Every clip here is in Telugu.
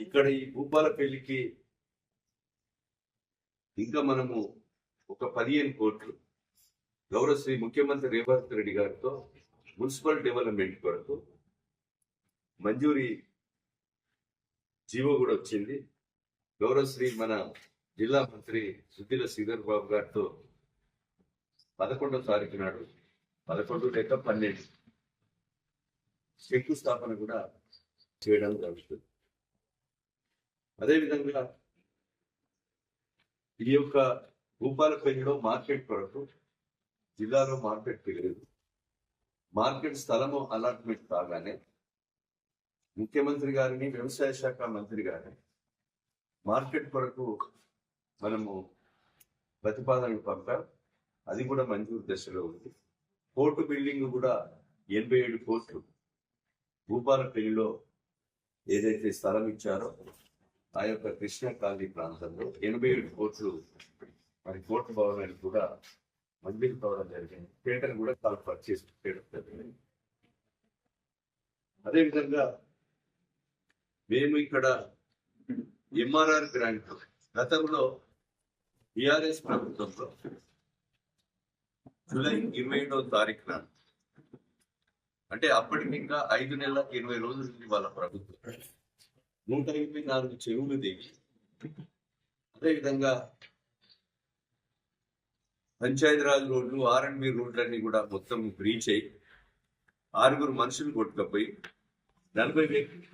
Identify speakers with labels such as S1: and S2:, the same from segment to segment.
S1: ఇక్కడ ఈ భూపాల పెళ్ళికి ఇంకా మనము ఒక పదిహేను కోట్లు గౌరవశ్రీ ముఖ్యమంత్రి రేవంత్ రెడ్డి గారితో మున్సిపల్ డెవలప్మెంట్ కొరకు మంజూరి జీవో కూడా వచ్చింది. గౌరవశ్రీ మన జిల్లా మంత్రి సుద్దిల శ్రీధర్ బాబు గారితో పదకొండో తారీఖు నాడు పదకొండు లేక పన్నెండు శంకుస్థాపన కూడా చేయడం జరుగుతుంది. అదేవిధంగా ఈ యొక్క భూపాలపల్లిలో మార్కెట్ కొరకు జిల్లాలో మార్కెట్ తెలియదు మార్కెట్ స్థలము అలాట్మెంట్ కాగానే ముఖ్యమంత్రి గారిని వ్యవసాయ శాఖ మంత్రి గారిని మార్కెట్ కొరకు మనము ప్రతిపాదనలు పంపాం. అది కూడా మంజూరు దశలో ఉంది. కోర్టు బిల్డింగ్ కూడా ఎనభై ఏడు కోట్లు భూపాలపల్లిలో ఏదైతే స్థలం ఇచ్చారో ఆ యొక్క కృష్ణా కాలనీ ప్రాంతంలో ఎనభై ఏడు కోట్లు మరి కోర్టు భవనానికి కూడా మంజూరు కావడం జరిగింది. థియేటర్ కూడా చాలా పర్చేస్ చేయడం జరిగింది. అదేవిధంగా మేము ఇక్కడ ఎంఆర్ఆర్ గ్రాంట్ గతంలో టిఆర్ఎస్ ప్రభుత్వంలో జూలై ఇరవై ఏడవ తారీఖున అంటే అప్పటికి ఇంకా ఐదు నెలల ఇరవై రోజులు వాళ్ళ ప్రభుత్వం. నూట ఇరవై నాలుగు చెరువులు దిగి అదేవిధంగా పంచాయతీరాజ్ రోడ్లు ఆర్ఎన్బి రోడ్లన్నీ కూడా మొత్తం బ్రీచ్ అయ్యి ఆరుగురు మనుషులు కొట్టుకపోయి నలభై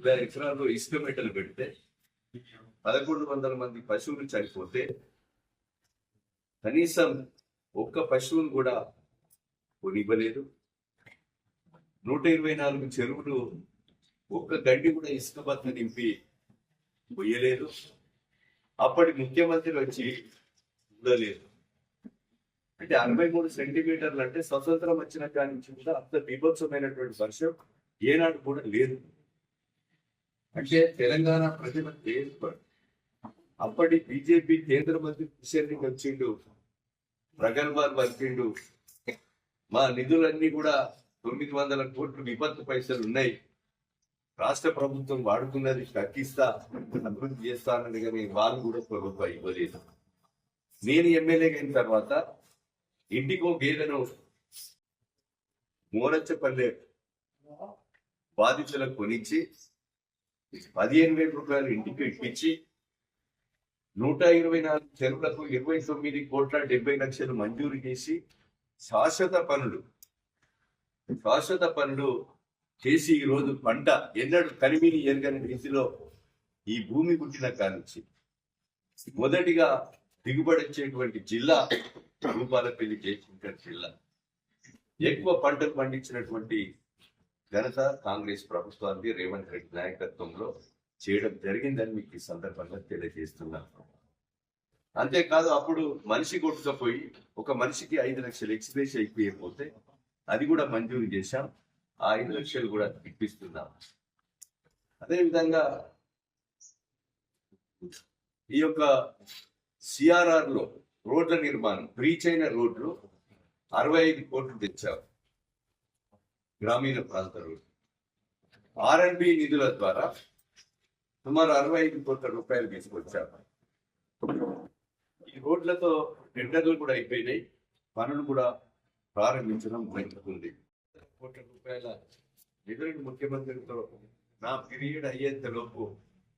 S1: వేల ఎకరాల్లో ఇసుక మెట్టలు పెడితే పదకొండు వందల మంది పశువులు చనిపోతే కనీసం ఒక్క పశువును కూడా కొనివ్వలేదు. నూట ఇరవై నాలుగు చెరువులు ఒక్క గడ్డి కూడా ఇసుక బత్త నింపి పోయలేదు అప్పటి ముఖ్యమంత్రి వచ్చి ఉండలేదు అంటే అరవై మూడు సెంటీమీటర్లు అంటే స్వతంత్రం వచ్చిన కాడి నుంచి కూడా అంత బీభత్సమైనటువంటి వర్షం ఏనాడు కూడా లేదు. అంటే తెలంగాణ ప్రజల ఏర్పడు అప్పటి బీజేపీ కేంద్ర మంత్రి కిషన్ రెడ్డి వచ్చిండు ప్రగల్భాలు పలికిండు మా నిధులన్నీ కూడా తొమ్మిది వందల కోట్లు విపత్తు పైసలు ఉన్నాయి. రాష్ట్ర ప్రభుత్వం వాడుకున్నది తగ్గిస్తా అభివృద్ధి చేస్తానని కానీ వాళ్ళు కూడా ప్రభుత్వం ఇవ్వలేదు. నేను ఎమ్మెల్యే అయిన తర్వాత ఇంటికో గేదెను మోరచ్చపల్లె బాధితులకు కొనిచ్చి పదిహేను వేల రూపాయలు ఇంటికి ఇప్పించి నూట ఇరవై నాలుగు చెరువులకు ఇరవై తొమ్మిది కోట్ల డెబ్బై లక్షలు మంజూరు చేసి శాశ్వత పనులు శాశ్వత పనులు చేసి ఈ రోజు పంట ఎన్నడూ కనిమిని ఎరగని రీతిలో ఈ భూమి పుట్టిన కానించి మొదటిగా దిగుబడి వచ్చేటువంటి జిల్లా రూపాలపల్లి జయశంకర్ జిల్లా. ఎక్కువ పంటలు పండించినటువంటి ఘనత కాంగ్రెస్ ప్రభుత్వానికి రేవంత్ రెడ్డి నాయకత్వంలో చేయడం జరిగిందని మీకు ఈ సందర్భంగా తెలియజేస్తున్నాను అంతేకాదు అప్పుడు మనిషి కొట్టుకపోయి ఒక మనిషికి ఐదు లక్షలు ఎక్స్ప్రెస్ అయిపోయిపోతే అది కూడా మంజూరు చేశాం. ఆ ఐదు లక్షలు కూడా ఇప్పిస్తున్నాం. అదేవిధంగా ఈ యొక్క సిఆర్ఆర్లో రోడ్ల నిర్మాణం బ్రీచ్ అయిన రోడ్లు అరవై ఐదు కోట్లు తెచ్చారు గ్రామీణ ప్రాంత రోడ్లు. ఆర్ఎన్బి నిధుల ద్వారా సుమారు అరవై ఐదు కోట్ల రూపాయలు తీసుకొచ్చారు ఈ రోడ్లతో టెండర్లు కూడా అయిపోయినాయి. పనులు కూడా ప్రారంభించడం జరుగుతుంది కోట్ల రూపాయల నిధులను ముఖ్యమంత్రితో నా పీరియడ్ అయ్యేంత లోపు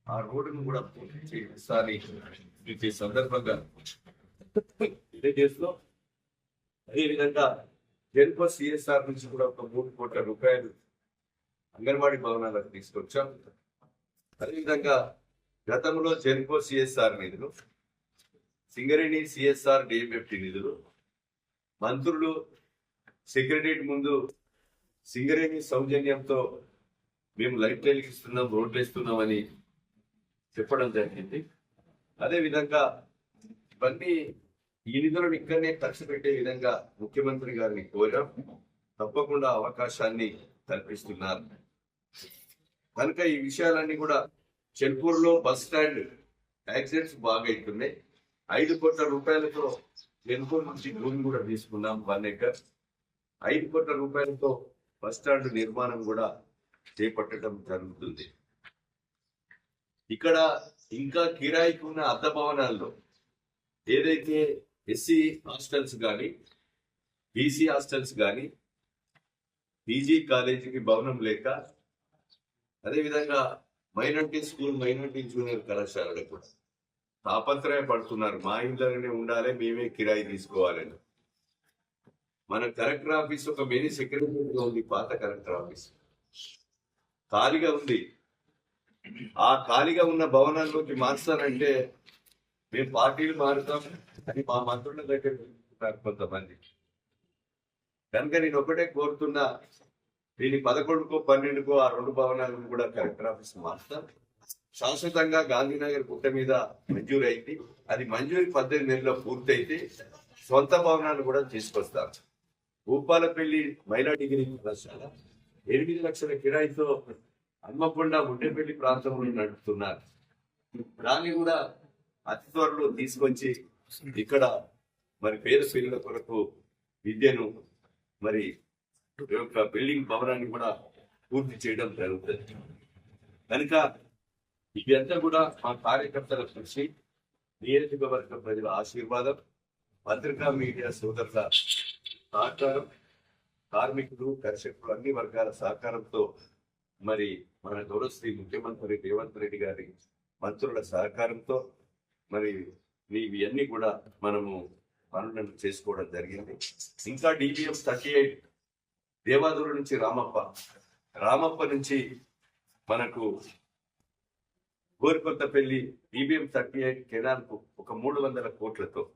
S1: ఆ రోడ్డును కూడా పూర్తి మీకు ఈ సందర్భంగా తెలియజేస్తూ అదేవిధంగా జెన్కో సిఎస్ఆర్ నుంచి కూడా ఒక మూడు కోట్ల రూపాయలు అంగన్వాడీ భవనాలకు తీసుకొచ్చాం. అదేవిధంగా గతంలో జెన్కో సిఎస్ఆర్ నిధులు సింగరేణి సిఎస్ఆర్ డిఎంఎఫ్టి నిధులు మంత్రులు సెక్రటరియట్ ముందు సింగరేణి సౌజన్యంతో మేము లైట్ వెలిగిస్తున్నాం రోడ్లు వేస్తున్నామని చెప్పడం జరిగింది. అదేవిధంగా ఇవన్నీ ఈ నిధులను ఇక్కడనే ఖర్చు పెట్టే విధంగా ముఖ్యమంత్రి గారిని కోరాం. తప్పకుండా అవకాశాన్ని కల్పిస్తున్నారు. కనుక ఈ విషయాలన్నీ కూడా చెల్పూర్లో బస్ స్టాండ్ యాక్సిడెంట్స్ బాగా అవుతున్నాయి. ఐదు కోట్ల రూపాయలతో చెల్పూర్ నుంచి భూమి కూడా తీసుకున్నాం వన్ ఎకర్. ఐదు కోట్ల రూపాయలతో బస్ స్టాండ్ నిర్మాణం కూడా చేపట్టడం జరుగుతుంది. ఇక్కడ ఇంకా కిరాయికి ఉన్న అద్దె భవనాల్లో ఏదైతే ఎస్సీ హాస్టల్స్ కానీ బీసీ హాస్టల్స్ కానీ పీజీ కాలేజీకి భవనం లేక అదేవిధంగా మైనార్టీ స్కూల్ మైనార్టీ జూనియర్ కళాశాలలో కూడా తాపత్రయ పడుతున్నారు. మా ఇంట్లోనే ఉండాలి మేమే కిరాయి తీసుకోవాలని. మన కలెక్టర్ ఆఫీస్ ఒక మినీ సెక్రటరీగా ఉంది పాత కలెక్టర్ ఆఫీస్. ఖాళీగా ఉంది. ఆ ఖాళీగా ఉన్న భవనాల్లోకి మార్చాలంటే మేము పార్టీలు మారుతాం అని మా మంత్రుల దగ్గర కొంతమంది. కనుక నేను ఒకటే కోరుతున్నా దీని పదకొండుకో పన్నెండుకో ఆ రెండు భవనాలను కూడా కలెక్టర్ ఆఫీస్ మారుతాం శాశ్వతంగా గాంధీనగర్ గుట్ట మీద మంజూరు అయింది అది మంజూరు పద్దెనిమిది నెలల్లో పూర్తయితే సొంత భవనాలు కూడా తీసుకొస్తారు భూపాలపల్లి మహిళా డిగ్రీ కళాశాల ఎనిమిది లక్షల కిరాయితో హన్మకొండ ఉండేపల్లి ప్రాంతంలో నడుపుతున్నారు. దాన్ని కూడా అతి త్వరలో తీసుకొచ్చి ఇక్కడ మరి పేద పిల్లల కొరకు విద్యను మరి యొక్క బిల్డింగ్ భవనాన్ని కూడా పూర్తి చేయడం జరుగుతుంది. కనుక ఇదంతా కూడా మా కార్యకర్తల కృషి. నియోజకవర్గ ప్రజల ఆశీర్వాదం. పత్రికా మీడియా సోదరుల సహకారం కార్మికులు కర్షకులు అన్ని వర్గాల సహకారంతో మరి మన గౌరవశ్రీ ముఖ్యమంత్రి రేవంత్ రెడ్డి గారి మంత్రుల సహకారంతో మరి ఇవన్నీ కూడా మనము పనులను చేసుకోవడం జరిగింది. ఇంకా డిబిఎం థర్టీ ఎయిట్ దేవాదుల నుంచి రామప్ప రామప్ప నుంచి మనకు గోరికొత్తపల్లి డిబిఎం థర్టీ ఎయిట్ కెనాల్కు ఒక మూడు వందల కోట్లతో